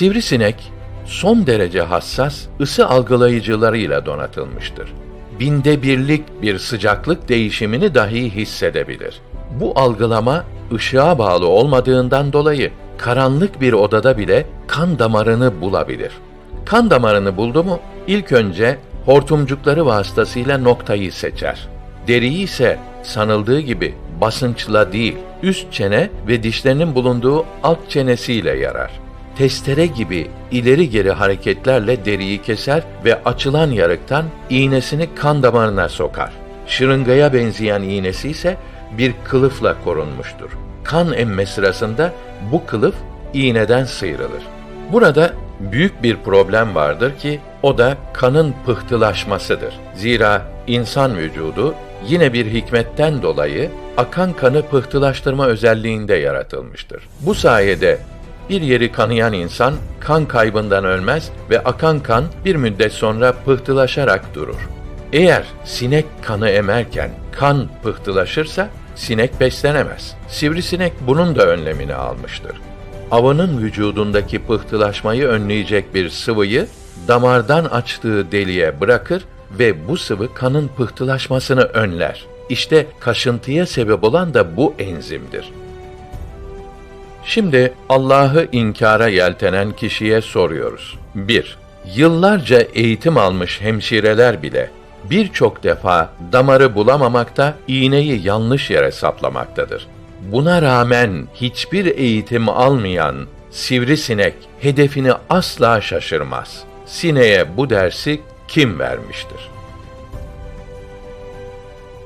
Sivrisinek son derece hassas ısı algılayıcılarıyla donatılmıştır. Binde birlik bir sıcaklık değişimini dahi hissedebilir. Bu algılama ışığa bağlı olmadığından dolayı karanlık bir odada bile kan damarını bulabilir. Kan damarını buldu mu ilk önce hortumcukları vasıtasıyla noktayı seçer. Deriyi ise sanıldığı gibi basınçla değil, üst çene ve dişlerinin bulunduğu alt çenesiyle yarar. Testere gibi ileri geri hareketlerle deriyi keser ve açılan yarıktan iğnesini kan damarına sokar. Şırıngaya benzeyen iğnesi ise bir kılıfla korunmuştur. Kan emme sırasında bu kılıf iğneden sıyrılır. Burada büyük bir problem vardır ki o da kanın pıhtılaşmasıdır. Zira insan vücudu yine bir hikmetten dolayı akan kanı pıhtılaştırma özelliğinde yaratılmıştır. Bu sayede bir yeri kanayan insan kan kaybından ölmez ve akan kan bir müddet sonra pıhtılaşarak durur. Eğer sinek kanı emerken kan pıhtılaşırsa sinek beslenemez. Sivrisinek bunun da önlemini almıştır. Avının vücudundaki pıhtılaşmayı önleyecek bir sıvıyı damardan açtığı deliğe bırakır ve bu sıvı kanın pıhtılaşmasını önler. İşte kaşıntıya sebep olan da bu enzimdir. Şimdi Allah'ı inkara yeltenen kişiye soruyoruz. 1. Yıllarca eğitim almış hemşireler bile birçok defa damarı bulamamakta, iğneyi yanlış yere saplamaktadır. Buna rağmen hiçbir eğitim almayan sivrisinek hedefini asla şaşırmaz. Sineğe bu dersi kim vermiştir?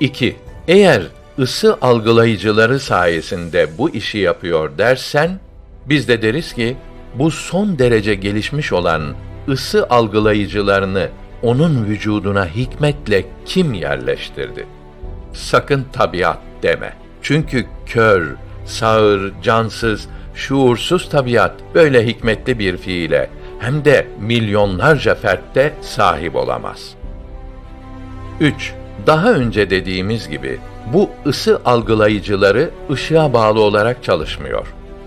2. Eğer ısı algılayıcıları sayesinde bu işi yapıyor dersen, biz de deriz ki bu son derece gelişmiş olan ısı algılayıcılarını onun vücuduna hikmetle kim yerleştirdi? Sakın tabiat deme. Çünkü kör, sağır, cansız, şuursuz tabiat böyle hikmetli bir fiile hem de milyonlarca fertte sahip olamaz. 3. Daha önce dediğimiz gibi bu ısı algılayıcıları ışığa bağlı olarak çalışmıyor.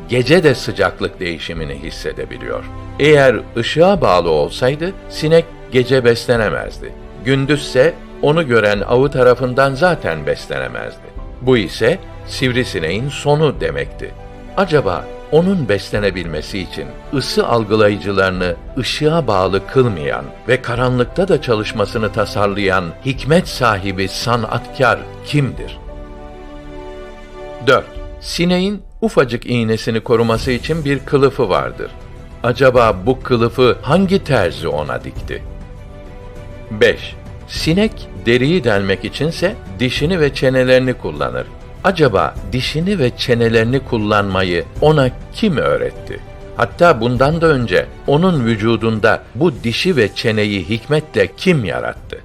Gece de sıcaklık değişimini hissedebiliyor. Eğer ışığa bağlı olsaydı sinek gece beslenemezdi. Gündüzse onu gören avı tarafından zaten beslenemezdi. Bu ise sivrisineğin sonu demekti. Acaba onun beslenebilmesi için ısı algılayıcılarını ışığa bağlı kılmayan ve karanlıkta da çalışmasını tasarlayan hikmet sahibi sanatkar kimdir? 4. Sineğin ufacık iğnesini koruması için bir kılıfı vardır. Acaba bu kılıfı hangi terzi ona dikti? 5. Sinek deriyi delmek içinse dişini ve çenelerini kullanır. Acaba dişini ve çenelerini kullanmayı ona kim öğretti? Hatta bundan da önce onun vücudunda bu dişi ve çeneyi hikmetle kim yarattı?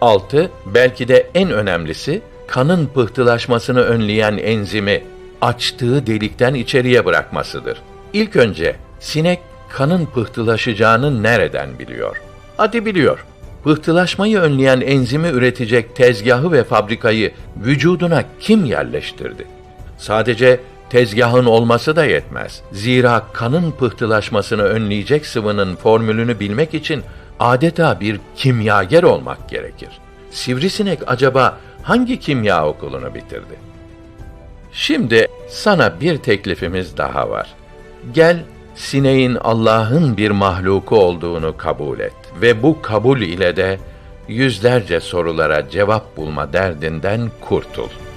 6. Belki de en önemlisi kanın pıhtılaşmasını önleyen enzimi açtığı delikten içeriye bırakmasıdır. İlk önce sinek kanın pıhtılaşacağını nereden biliyor? Hadi biliyor. Pıhtılaşmayı önleyen enzimi üretecek tezgahı ve fabrikayı vücuduna kim yerleştirdi? Sadece tezgahın olması da yetmez. Zira kanın pıhtılaşmasını önleyecek sıvının formülünü bilmek için adeta bir kimyager olmak gerekir. Sivrisinek acaba hangi kimya okulunu bitirdi? Şimdi sana bir teklifimiz daha var. Gel sineğin Allah'ın bir mahluku olduğunu kabul et ve bu kabul ile de yüzlerce sorulara cevap bulma derdinden kurtul.''